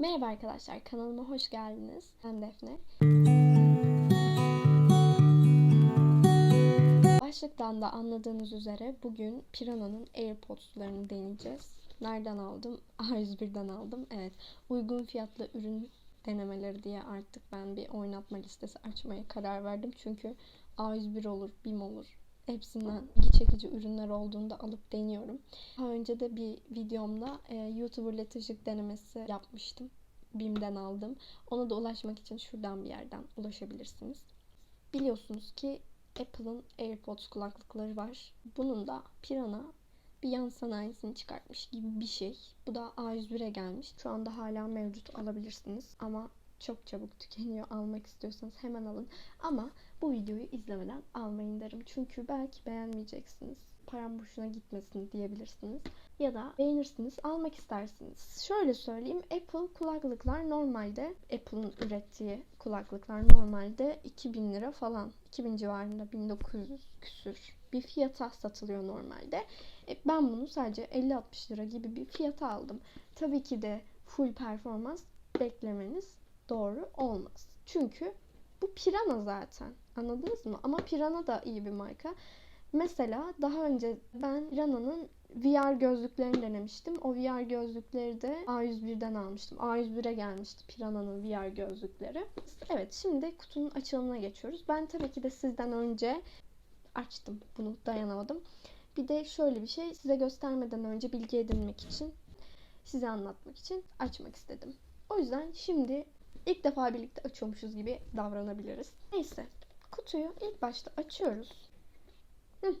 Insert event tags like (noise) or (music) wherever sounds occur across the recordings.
Merhaba arkadaşlar, kanalıma hoş geldiniz. Ben Defne. Başlıktan da anladığınız üzere bugün Piranha'nın AirPods'larını deneyeceğiz. Nereden aldım? (laughs) A101'den aldım. Evet, uygun fiyatlı ürün denemeleri diye artık ben bir oynatma listesi açmaya karar verdim. Çünkü A101 olur, BİM olur. Hepsinden ilgi çekici ürünler olduğunda alıp deniyorum. Daha önce de bir videomda e, YouTuber ışık denemesi yapmıştım. BİM'den aldım. Ona da ulaşmak için şuradan bir yerden ulaşabilirsiniz. Biliyorsunuz ki Apple'ın AirPods kulaklıkları var. Bunun da Pirana bir yan sanayisini çıkartmış gibi bir şey. Bu da A101'e gelmiş. Şu anda hala mevcut alabilirsiniz ama çok çabuk tükeniyor. Almak istiyorsanız hemen alın. Ama bu videoyu izlemeden almayın derim. Çünkü belki beğenmeyeceksiniz. Param boşuna gitmesin diyebilirsiniz. Ya da beğenirsiniz, almak istersiniz. Şöyle söyleyeyim. Apple kulaklıklar normalde Apple'ın ürettiği kulaklıklar normalde 2000 lira falan. 2000 civarında 1900 küsür bir fiyata satılıyor normalde. E, ben bunu sadece 50-60 lira gibi bir fiyata aldım. Tabii ki de full performans beklemeniz doğru olmaz. Çünkü bu Pirana zaten. Anladınız mı? Ama Pirana da iyi bir marka. Mesela daha önce ben Pirana'nın VR gözlüklerini denemiştim. O VR gözlükleri de A101'den almıştım. A101'e gelmişti Pirana'nın VR gözlükleri. Evet şimdi kutunun açılımına geçiyoruz. Ben tabii ki de sizden önce açtım. Bunu dayanamadım. Bir de şöyle bir şey size göstermeden önce bilgi edinmek için size anlatmak için açmak istedim. O yüzden şimdi ilk defa birlikte açıyormuşuz gibi davranabiliriz. Neyse kutuyu ilk başta açıyoruz. Hı.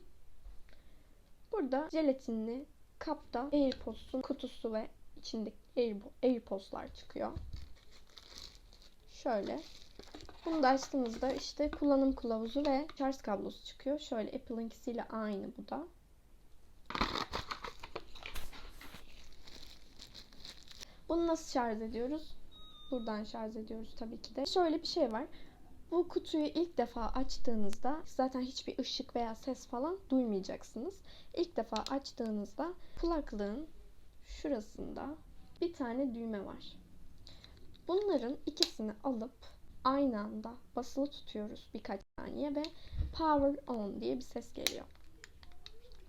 Burada jelatinli kapta AirPods'un kutusu ve içindeki AirPods'lar çıkıyor. Şöyle. Bunu da açtığımızda işte kullanım kılavuzu ve şarj kablosu çıkıyor. Şöyle Apple'ınkisiyle aynı bu da. Bunu nasıl şarj ediyoruz? Buradan şarj ediyoruz tabii ki de. Şöyle bir şey var. Bu kutuyu ilk defa açtığınızda zaten hiçbir ışık veya ses falan duymayacaksınız. İlk defa açtığınızda kulaklığın şurasında bir tane düğme var. Bunların ikisini alıp aynı anda basılı tutuyoruz birkaç saniye ve power on diye bir ses geliyor.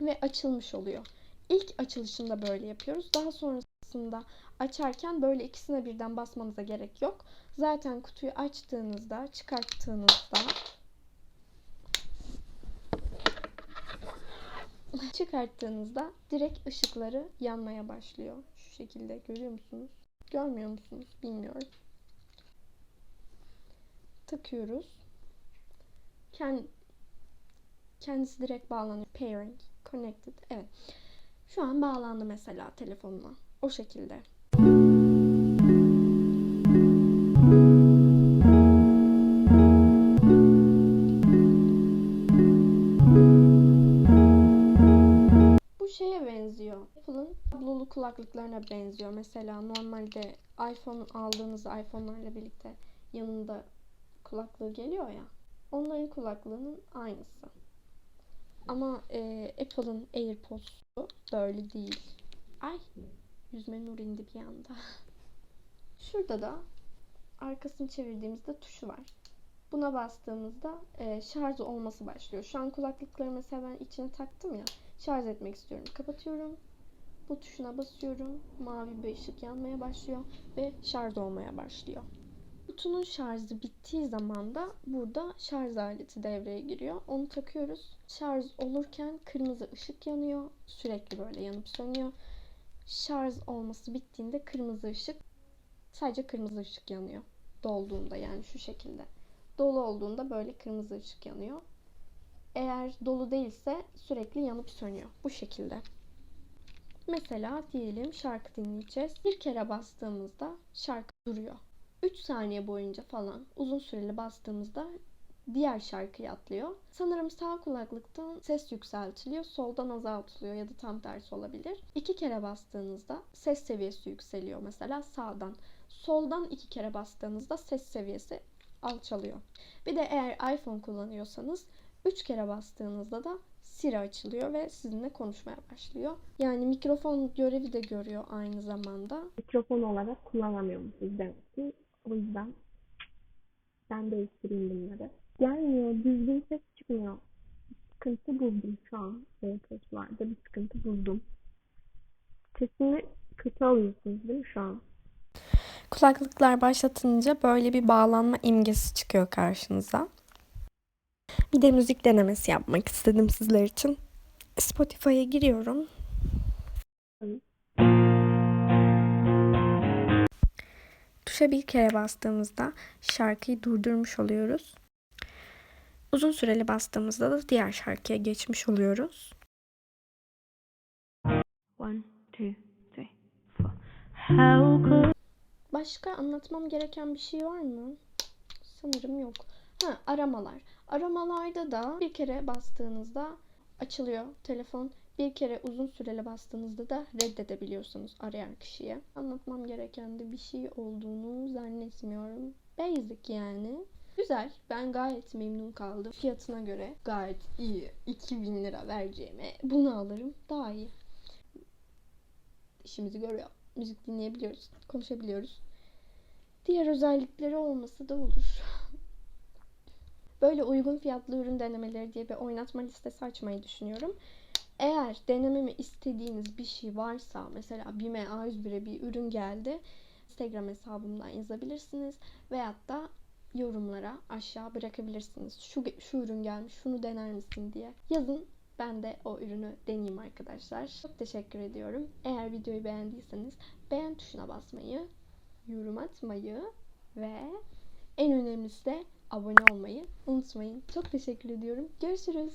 Ve açılmış oluyor. İlk açılışında böyle yapıyoruz. Daha sonrasında açarken böyle ikisine birden basmanıza gerek yok. Zaten kutuyu açtığınızda, çıkarttığınızda çıkarttığınızda direkt ışıkları yanmaya başlıyor. Şu şekilde görüyor musunuz? Görmüyor musunuz? Bilmiyorum. Takıyoruz. Kend, kendisi direkt bağlanıyor. Pairing, connected. Evet. Şu an bağlandı mesela telefonuma. O şekilde. Şeye benziyor. Apple'ın kablolu kulaklıklarına benziyor. Mesela normalde iPhone aldığınızda iPhone'larla birlikte yanında kulaklığı geliyor ya. Onların kulaklığının aynısı. Ama e, Apple'ın AirPods'u böyle değil. Ay yüzme nur indi bir anda. Şurada da arkasını çevirdiğimizde tuşu var. Buna bastığımızda e, şarj olması başlıyor. Şu an kulaklıkları mesela ben içine taktım ya. Şarj etmek istiyorum. Kapatıyorum. Bu tuşuna basıyorum. Mavi bir ışık yanmaya başlıyor ve şarj olmaya başlıyor. Kutunun şarjı bittiği zaman da burada şarj aleti devreye giriyor. Onu takıyoruz. Şarj olurken kırmızı ışık yanıyor. Sürekli böyle yanıp sönüyor. Şarj olması bittiğinde kırmızı ışık sadece kırmızı ışık yanıyor. Dolduğunda yani şu şekilde. Dolu olduğunda böyle kırmızı ışık yanıyor. Eğer dolu değilse sürekli yanıp sönüyor. Bu şekilde. Mesela diyelim şarkı dinleyeceğiz. Bir kere bastığımızda şarkı duruyor. 3 saniye boyunca falan uzun süreli bastığımızda diğer şarkıya atlıyor. Sanırım sağ kulaklıktan ses yükseltiliyor, soldan azaltılıyor ya da tam tersi olabilir. İki kere bastığınızda ses seviyesi yükseliyor mesela sağdan. Soldan iki kere bastığınızda ses seviyesi alçalıyor. Bir de eğer iPhone kullanıyorsanız 3 kere bastığınızda da Siri açılıyor ve sizinle konuşmaya başlıyor. Yani mikrofon görevi de görüyor aynı zamanda. mikrofon olarak kullanamıyormuşuz demek ki. O yüzden ben değiştireyim bunları. Gelmiyor, düzgün ses çıkmıyor. Sıkıntı buldum şu an. AirPods'larda bir sıkıntı buldum. Sesimi kötü alıyorsunuz değil mi şu an? Kulaklıklar başlatınca böyle bir bağlanma imgesi çıkıyor karşınıza. Bir de müzik denemesi yapmak istedim sizler için. Spotify'a giriyorum. Tuşa bir kere bastığımızda şarkıyı durdurmuş oluyoruz. Uzun süreli bastığımızda da diğer şarkıya geçmiş oluyoruz. One, two, three, four. How could Başka anlatmam gereken bir şey var mı? Sanırım yok. Ha, aramalar. Aramalarda da bir kere bastığınızda açılıyor telefon. Bir kere uzun süreli bastığınızda da reddedebiliyorsunuz arayan kişiye. Anlatmam gereken de bir şey olduğunu zannetmiyorum. Basic yani. Güzel. Ben gayet memnun kaldım. Fiyatına göre gayet iyi. 2000 lira vereceğime bunu alırım. Daha iyi. İşimizi görüyor. Müzik dinleyebiliyoruz. Konuşabiliyoruz. Diğer özellikleri olması da olur. Böyle uygun fiyatlı ürün denemeleri diye bir oynatma listesi açmayı düşünüyorum. Eğer denememi istediğiniz bir şey varsa mesela BİM'e A101'e bir ürün geldi. Instagram hesabımdan yazabilirsiniz. Veyahut da yorumlara aşağı bırakabilirsiniz. Şu, şu ürün gelmiş şunu dener misin diye. Yazın ben de o ürünü deneyeyim arkadaşlar. Çok teşekkür ediyorum. Eğer videoyu beğendiyseniz beğen tuşuna basmayı, yorum atmayı ve en önemlisi de abone olmayı unutmayın. Çok teşekkür ediyorum. Görüşürüz.